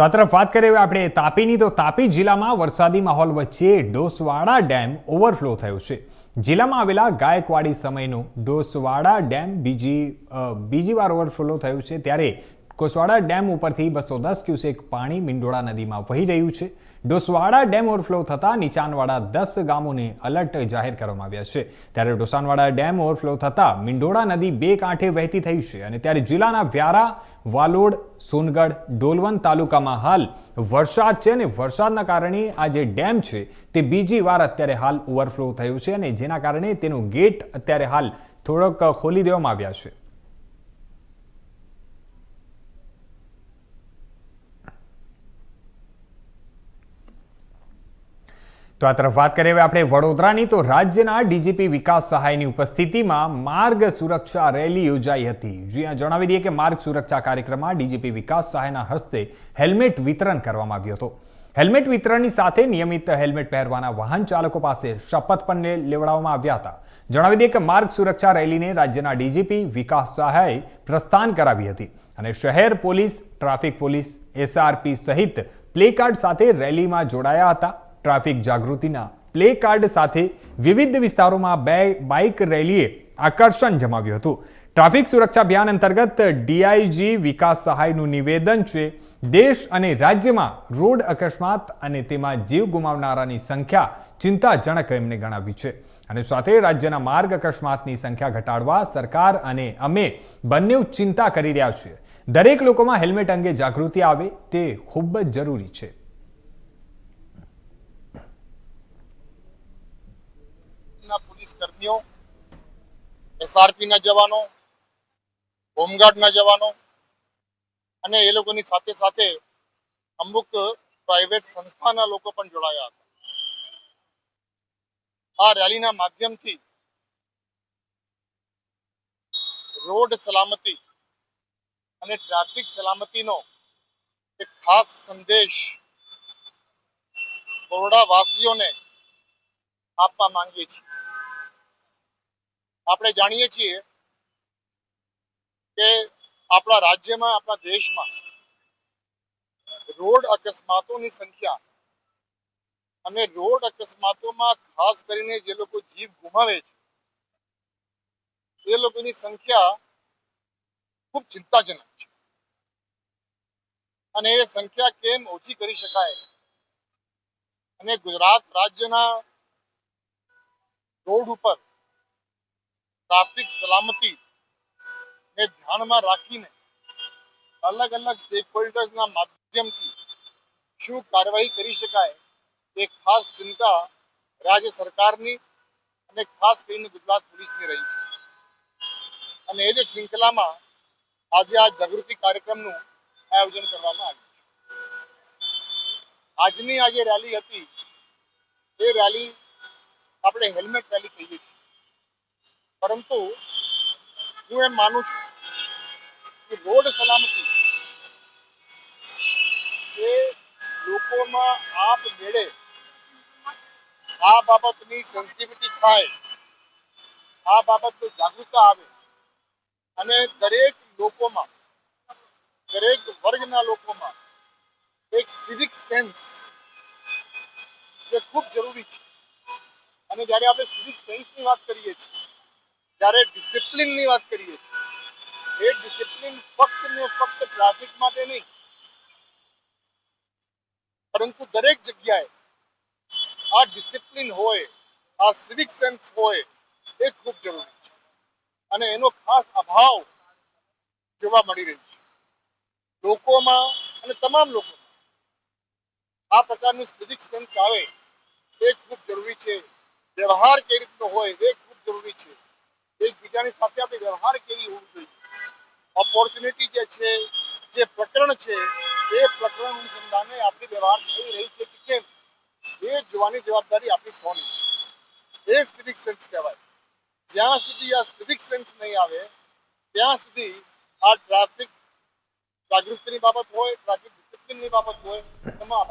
તો આ તરફ વાત કરીએ આપણે તાપીની. તો તાપી જિલ્લામાં વરસાદી માહોલ વચ્ચે ડોસવાડા ડેમ ઓવરફ્લો થયો છે. જિલ્લામાં આવેલા ગાયકવાડી સમયનો ડોસવાડા ડેમ બીજી બીજી વાર ઓવરફ્લો થયું છે. ત્યારે કોસવાડા ડેમ ઉપરથી બસો દસ ક્યુસેક પાણી મિંડોળા નદીમાં વહી રહ્યું છે. ડોસવાડા ડેમ ઓવરફ્લો થતાં નીચાણવાળા દસ ગામોને અલર્ટ જાહેર કરવામાં આવ્યા છે. ત્યારે ડોસાનવાડા ડેમ ઓવરફ્લો થતાં મિંડોળા નદી બે કાંઠે વહેતી થઈ છે અને ત્યારે જિલ્લાના વ્યારા, વાલોડ, સોનગઢ, ડોલવન તાલુકામાં હાલ વરસાદ છે અને વરસાદના કારણે આ જે ડેમ છે તે બીજી વાર અત્યારે હાલ ઓવરફ્લો થયું છે અને જેના કારણે તેનો ગેટ અત્યારે હાલ થોડોક ખોલી દેવામાં આવ્યા છે. તો આ તરફ વાત કરીએ હવે આપણે વડોદરાની. તો રાજ્યના ડીજીપી વિકાસ સહાયની ઉપસ્થિતિમાં માર્ગ સુરક્ષા રેલી યોજાઈ હતી. જ્યાં જણાવી દઈએ કે માર્ગ સુરક્ષા કાર્યક્રમમાં ડીજીપી વિકાસ સહાયના હસ્તે હેલ્મેટ વિતરણ કરવામાં આવ્યું હતું. હેલ્મેટ વિતરણની સાથે નિયમિત હેલ્મેટ પહેરવાના વાહન ચાલકો પાસે શપથ પણ લેવડાવવામાં આવ્યા હતા. જણાવી દઈએ કે માર્ગ સુરક્ષા રેલીને રાજ્યના ડીજીપી વિકાસ સહાયે પ્રસ્થાન કરાવી હતી અને શહેર પોલીસ, ટ્રાફિક પોલીસ, એસઆરપી સહિત પ્લે કાર્ડ સાથે રેલીમાં જોડાયા હતા. ટ્રાફિક જાગૃતિના પ્લે કાર્ડ સાથે વિવિધ વિસ્તારોમાં બે બાઇક રેલીએ આકર્ષણ જમાવ્યું હતું. ટ્રાફિક સુરક્ષા અભિયાન અંતર્ગત ડીઆઈજી વિકાસ સહાયનું નિવેદન છે. દેશ અને રાજ્યમાં રોડ અકસ્માત અને તેમાં જીવ ગુમાવનારાની સંખ્યા ચિંતાજનક એમને ગણાવી છે. અને સાથે રાજ્યના માર્ગ અકસ્માતની સંખ્યા ઘટાડવા સરકાર અને અમે બંને ચિંતા કરી રહ્યા છીએ. દરેક લોકોમાં હેલ્મેટ અંગે જાગૃતિ આવે તે ખૂબ જ જરૂરી છે ના પોલીસ કર્મીઓ એસઆરપી ના જવાનો હોમગાર્ડ ના જવાનો અને એ લોકોની સાથે સાથે અમુક પ્રાઇવેટ સંસ્થાના લોકો પણ જોડાયા હતા. આ રેલીના માધ્યમથી રોડ સલામતી અને ટ્રાફિક સલામતીનો એક ખાસ સંદેશ બરોડા વાસીઓને આપવા માંગીએ છીએ. આપણે જાણીએ છીએ કે આપણા રાજ્યમાં, આપણા દેશમાં રોડ અકસ્માતોની સંખ્યા અને રોડ અકસ્માતોમાં ખાસ કરીને જે લોકો જીવ ગુમાવે છે, એ લોકોની સંખ્યા ખૂબ ચિંતાજનક છે. અને એ સંખ્યા કેમ ઓછી કરી શકાય? અને ગુજરાત રાજ્યના રોડ ઉપર ટ્રાફિક સલામતી ને ધ્યાનમાં રાખીને અલગ અલગ સ્ટેક હોલ્ડર્સના માધ્યમથી શું કાર્યવાહી કરી શકાય એ ખાસ ચિંતા રાજ્ય સરકારની અને ખાસ કરીને ગુજરાત પોલીસની રહી છે. અને એ જ શૃંખલામાં આજે આ જાગૃતિ કાર્યક્રમનું આયોજન કરવામાં આવ્યું છે. આજની આ જે રેલી હતી, એ રેલી આપણે હેલ્મેટ રેલી કહીએ છીએ. પરંતુ હું એમ માનું છું કે રોડ સલામતી એ લોકોમાં આપ મેળે આ બાબતની સેન્સિટિવિટી થાય, આ બાબતની જાગૃતતા આવે અને દરેક લોકોમાં, દરેક વર્ગના લોકોમાં એક સિવિક સેન્સ જે ખૂબ જરૂરી છે. અને જ્યારે આપણે સિવિક સેન્સની વાત કરીએ છીએ ત્યારે ડિસિપ્લિનની વાત કરીએ છીએ, એ ડિસિપ્લિન ફક્ત ને ફક્ત ટ્રાફિક માટે નહીં, પરંતુ દરેક જગ્યાએ આ ડિસિપ્લિન હોય, આ સિવિક સેન્સ હોય, એ ખૂબ જરૂરી છે. અને એનો ખાસ અભાવ જોવા મળી રહ્યો છે. લોકોમાં અને તમામ લોકોમાં આ પ્રકારનું સિવિક સેન્સ આવે, એ ખૂબ જરૂરી છે. વ્યવહાર કેવી રીતનો હોય, એ ખૂબ જરૂરી છે. એકબીજાની સાથે આપણે વ્યવહાર કેવી હોવું જોઈએ? ઓપોર્ચ્યુનિટી જે છે, જે પ્રકરણ છે, એ પ્રકરણ અનુસંધાને આપણી વ્યવહાર થઈ રહી છે કે કેમ? એ જોવાની જવાબદારી આપણી સૌની છે. એ સિવિક સેન્સ કહેવાય. જ્યાં સુધી આ સિવિક સેન્સ નહીં આવે, ત્યાં સુધી આ ટ્રાફિક જાગૃતિની બાબત હોય ટ્રાફિક ડિસિપ્લિનની બાબત હોય, એમાં અભાવ